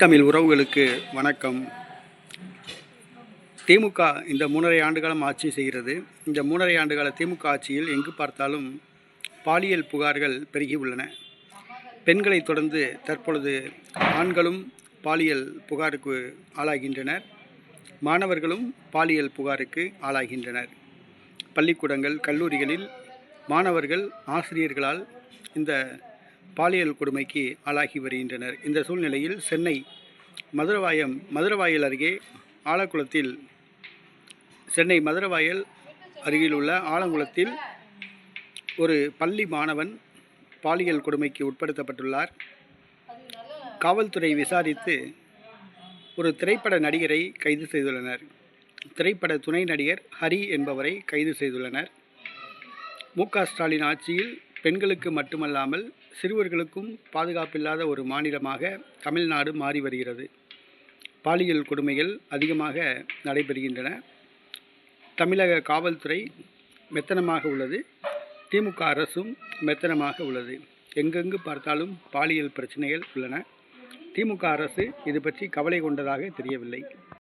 தமிழ் உறவுகளுக்கு வணக்கம். திமுக இந்த மூணரை ஆண்டுகாலம் ஆட்சி செய்கிறது. இந்த மூணரை ஆண்டுகால திமுக ஆட்சியில் எங்கு பார்த்தாலும் பாலியல் புகார்கள் பெருகி உள்ளன. பெண்களை தொடர்ந்து தற்பொழுது ஆண்களும் பாலியல் புகாருக்கு ஆளாகின்றனர். மாணவர்களும் பாலியல் புகாருக்கு ஆளாகின்றனர். பள்ளிக்கூடங்கள் கல்லூரிகளில் மாணவர்கள் ஆசிரியர்களால் இந்த பாலியல் கொடுமைக்கு ஆளாகி வருகின்றனர். இந்த சூழ்நிலையில் சென்னை மதுரவாயம் மதுரவாயல் அருகே ஆலக்குளத்தில் சென்னை மதுரவாயல் அருகில் உள்ள ஆலங்குளத்தில் ஒரு பள்ளி மாணவன் பாலியல் கொடுமைக்கு உட்படுத்தப்பட்டுள்ளார். காவல்துறை விசாரித்து ஒரு திரைப்பட நடிகரை கைது செய்துள்ளனர். திரைப்பட துணை நடிகர் ஹரி என்பவரை கைது செய்துள்ளனர். மு க ஸ்டாலின் ஆட்சியில் பெண்களுக்கு மட்டுமல்லாமல் சிறுவர்களுக்கும் பாதுகாப்பில்லாத ஒரு மாநிலமாக தமிழ்நாடு மாறி வருகிறது. பாலியல் கொடுமைகள் அதிகமாக நடைபெறுகின்றன. தமிழக காவல்துறை மெத்தனமாக உள்ளது. திமுக அரசும் மெத்தனமாக உள்ளது. எங்கெங்கு பார்த்தாலும் பாலியல் பிரச்சனைகள் உள்ளன. திமுக அரசு இது பற்றி கவலை கொண்டதாக தெரியவில்லை.